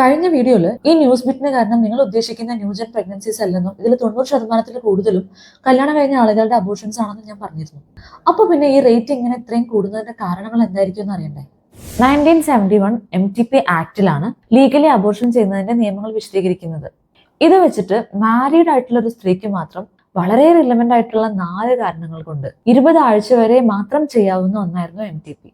കഴിഞ്ഞ വീഡിയോയിൽ ഈ ന്യൂസ് ബിറ്റിന് കാരണം നിങ്ങൾ ഉദ്ദേശിക്കുന്ന ന്യൂജൻ പ്രഗ്നൻസീസ് അല്ലെന്നും ഇതിൽ തൊണ്ണൂറ് ശതമാനത്തിൽ കൂടുതലും കല്യാണം കഴിഞ്ഞ ആളുകളുടെ അബോഷൻസ് ആണെന്ന് ഞാൻ പറഞ്ഞിരുന്നു. അപ്പോൾ പിന്നെ ഈ റേറ്റ് ഇങ്ങനെ ഇത്രയും കൂടുന്നതിന്റെ കാരണങ്ങൾ എന്തായിരിക്കും എന്ന് അറിയണ്ടേ? Nineteen seventy one M T P ആക്ടിലാണ് legally abortion ചെയ്യുന്നതിന്റെ നിയമങ്ങൾ വിശദീകരിക്കുന്നത്. ഇത് വെച്ചിട്ട് മാരീഡ് ആയിട്ടുള്ള ഒരു സ്ത്രീക്ക് മാത്രം വളരെ റിലവന്റ് ആയിട്ടുള്ള നാല് കാരണങ്ങൾ കൊണ്ട് ഇരുപത് ആഴ്ച വരെ മാത്രം ചെയ്യാവുന്ന ഒന്നായിരുന്നു എം ടി പി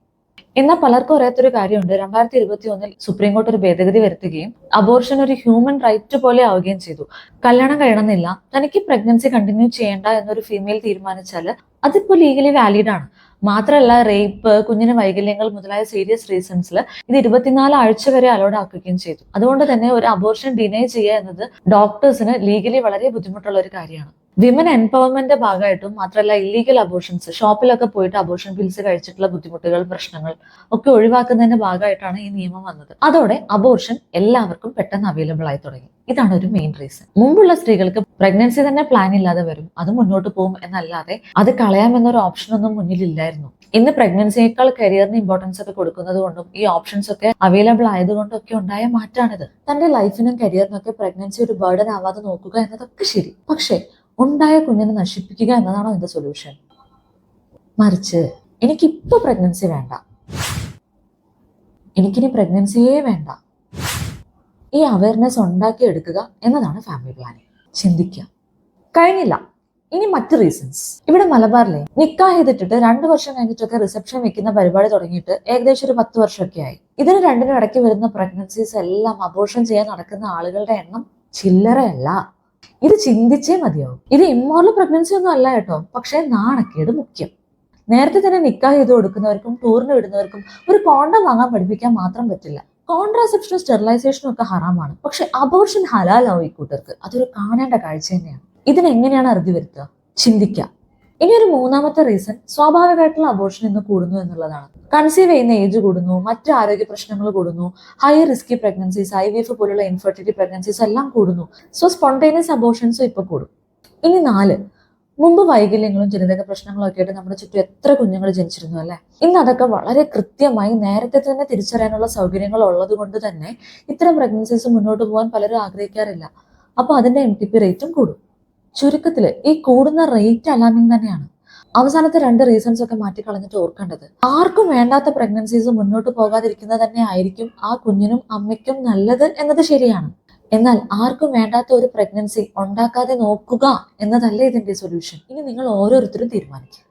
എന്നാൽ പലർക്കും അറിയാത്തൊരു കാര്യമുണ്ട്. രണ്ടായിരത്തി ഇരുപത്തി ഒന്നിൽ സുപ്രീം കോടതി ഒരു ഭേദഗതി വരുത്തുകയും അബോർഷൻ ഒരു ഹ്യൂമൻ റൈറ്റ് പോലെ ആവുകയും ചെയ്തു. കല്യാണം കഴിയണമെന്നില്ല. തനിക്ക് പ്രഗ്നൻസി കണ്ടിന്യൂ ചെയ്യേണ്ട എന്നൊരു ഫീമെയിൽ തീരുമാനിച്ചാൽ അതിപ്പോൾ ലീഗലി വാലിഡ് ആണ്. മാത്രമല്ല റേപ്പ് കുഞ്ഞിന് വൈകല്യങ്ങൾ മുതലായ സീരിയസ് റീസൺസിൽ ഇത് ഇരുപത്തിനാല് ആഴ്ച വരെ അലോഡ് ആക്കുകയും ചെയ്തു. അതുകൊണ്ട് തന്നെ ഒരു അബോർഷൻ ഡിനൈ ചെയ്യുക എന്നത് ഡോക്ടേഴ്സിന് ലീഗലി വളരെ ബുദ്ധിമുട്ടുള്ള ഒരു കാര്യമാണ്. വിമൻ എംപവർമെന്റ് ഭാഗമായിട്ടും മാത്രമല്ല ഇല്ലീഗൽ അബോർഷൻസ് ഷോപ്പിലൊക്കെ പോയിട്ട് അബോർഷൻ പിൽസ് കഴിച്ചിട്ടുള്ള ബുദ്ധിമുട്ടുകൾ പ്രശ്നങ്ങൾ ഒക്കെ ഒഴിവാക്കുന്നതിന്റെ ഭാഗമായിട്ടാണ് ഈ നിയമം വന്നത്. അതോടെ അബോർഷൻ എല്ലാവർക്കും പെട്ടെന്ന് അവൈലബിൾ ആയി തുടങ്ങി. ഇതാണ് ഒരു മെയിൻ റീസൺ മുമ്പുള്ള സ്ത്രീകൾക്ക് പ്രഗ്നൻസി തന്നെ പ്ലാൻ ഇല്ലാതെ വരും. അത് മുന്നോട്ട് പോകും എന്നല്ലാതെ അത് കളയാമെന്നൊരു ഓപ്ഷൻ ഒന്നും മുന്നിലില്ലായിരുന്നു ഇന്ന് പ്രഗ്നൻസിയേക്കാൾ കരിയറിന് ഇമ്പോർട്ടൻസ് ഒക്കെ കൊടുക്കുന്നത് കൊണ്ടും ഈ ഓപ്ഷൻസ് ഒക്കെ അവൈലബിൾ ആയതുകൊണ്ടും ഒക്കെ ഉണ്ടായ മാറ്റാണിത്. തന്റെ ലൈഫിനും കരിയറിനും ഒക്കെ പ്രഗ്നൻസി ഒരു ബേർഡൻ ആവാതെ നോക്കുക എന്നതൊക്കെ ശരി. പക്ഷേ ഉണ്ടായ കുഞ്ഞിനെ നശിപ്പിക്കുക എന്നതാണോ എന്റെ സൊല്യൂഷൻ മറിച്ച് എനിക്കിപ്പോ പ്രഗ്നൻസി വേണ്ട. എനിക്കിനി പ്രഗ്നൻസിയേ വേണ്ട. ഈ അവയർനെസ് ഉണ്ടാക്കിയെടുക്കുക എന്നതാണ് ഫാമിലി പ്ലാനിങ് ചിന്തിക്കുക. കഴിഞ്ഞില്ല. ഇനി മറ്റ് റീസൺസ് ഇവിടെ മലബാറിലെ നിക്കാഹ് ചെയ്തിട്ടിട്ട് രണ്ട് വർഷം കഴിഞ്ഞിട്ടൊക്കെ റിസപ്ഷൻ വെക്കുന്ന പരിപാടി തുടങ്ങിയിട്ട് ഏകദേശം ഒരു പത്ത് വർഷമൊക്കെ ആയി. ഇതിന് രണ്ടിനും ഇടയ്ക്ക് വരുന്ന പ്രഗ്നൻസീസ് എല്ലാം അബോർഷൻ ചെയ്യാൻ നടക്കുന്ന ആളുകളുടെ എണ്ണം ചില്ലറയല്ല. ഇത് ചിന്തിച്ചേ മതിയാവും. ഇത് ഇമ്മോറൽ പ്രഗ്നൻസി ഒന്നും അല്ല കേട്ടോ. പക്ഷേ നാണക്കേട് മുഖ്യം. നേരത്തെ തന്നെ നിക്കാഹ് ചെയ്ത് കൊടുക്കുന്നവർക്കും ടൂറിന് വിടുന്നവർക്കും ഒരു കോണ്ടം വാങ്ങാൻ പഠിപ്പിക്കാൻ മാത്രം പറ്റില്ല. കോൺട്രാസെപ്ഷനും സ്റ്റെറിലൈസേഷനും ഒക്കെ ഹറാമാണ്. പക്ഷെ അബോർഷൻ ഹലാലാവും ഈ കൂട്ടർക്ക്. അതൊരു കാണേണ്ട കാഴ്ച തന്നെയാണ്. ഇതിനെങ്ങനെയാണ് അറുതി വരുത്തുക? ചിന്തിക്കുക. ഇനി ഒരു മൂന്നാമത്തെ റീസൺ സ്വാഭാവികമായിട്ടുള്ള അബോർഷൻ ഇന്ന് കൂടുന്നു എന്നുള്ളതാണ്. കൺസീവ് ചെയ്യുന്ന ഏജ് കൂടുന്നു മറ്റ് ആരോഗ്യ പ്രശ്നങ്ങൾ കൂടുന്നു high risky pregnancies I V F പോലുള്ള ഇൻഫെർട്ടിലിറ്റി പ്രഗ്നൻസീസ് എല്ലാം കൂടുന്നു. സോ സ്പോണ്ടേനിയസ് അബോർഷൻസും ഇപ്പൊ കൂടും. ഇനി നാല് മുമ്പ് വൈകല്യങ്ങളും ജനിതക പ്രശ്നങ്ങളും ഒക്കെ ആയിട്ട് നമ്മുടെ ചുറ്റും എത്ര കുഞ്ഞുങ്ങൾ ജനിച്ചിരുന്നു അല്ലെ? ഇന്ന് അതൊക്കെ വളരെ കൃത്യമായി നേരത്തെ തന്നെ തിരിച്ചറിയാനുള്ള സൗകര്യങ്ങൾ ഉള്ളത് കൊണ്ട് തന്നെ ഇത്തരം പ്രഗ്നൻസീസ് മുന്നോട്ട് പോകാൻ പലരും ആഗ്രഹിക്കാറില്ല. അപ്പൊ അതിന്റെ എം ടി പി റേറ്റും കൂടും. ചുരുക്കത്തിൽ ഈ കൂടുന്ന റേറ്റ് അലാമിങ് തന്നെയാണ്. അവസാനത്തെ രണ്ട് റീസൺസ് ഒക്കെ മാറ്റിക്കളഞ്ഞിട്ട് ഓർക്കേണ്ടത്. ആർക്കും വേണ്ടാത്ത പ്രഗ്നൻസീസ് മുന്നോട്ട് പോകാതിരിക്കുന്നത് തന്നെ ആയിരിക്കും ആ കുഞ്ഞിനും അമ്മയ്ക്കും നല്ലത് എന്നത് ശരിയാണ്. എന്നാൽ ആർക്കും വേണ്ടാത്ത ഒരു പ്രഗ്നൻസി ഉണ്ടാക്കാതെ നോക്കുക എന്നതല്ല ഇതിന്റെ സൊല്യൂഷൻ ഇനി നിങ്ങൾ ഓരോരുത്തരും തീരുമാനിക്കുക.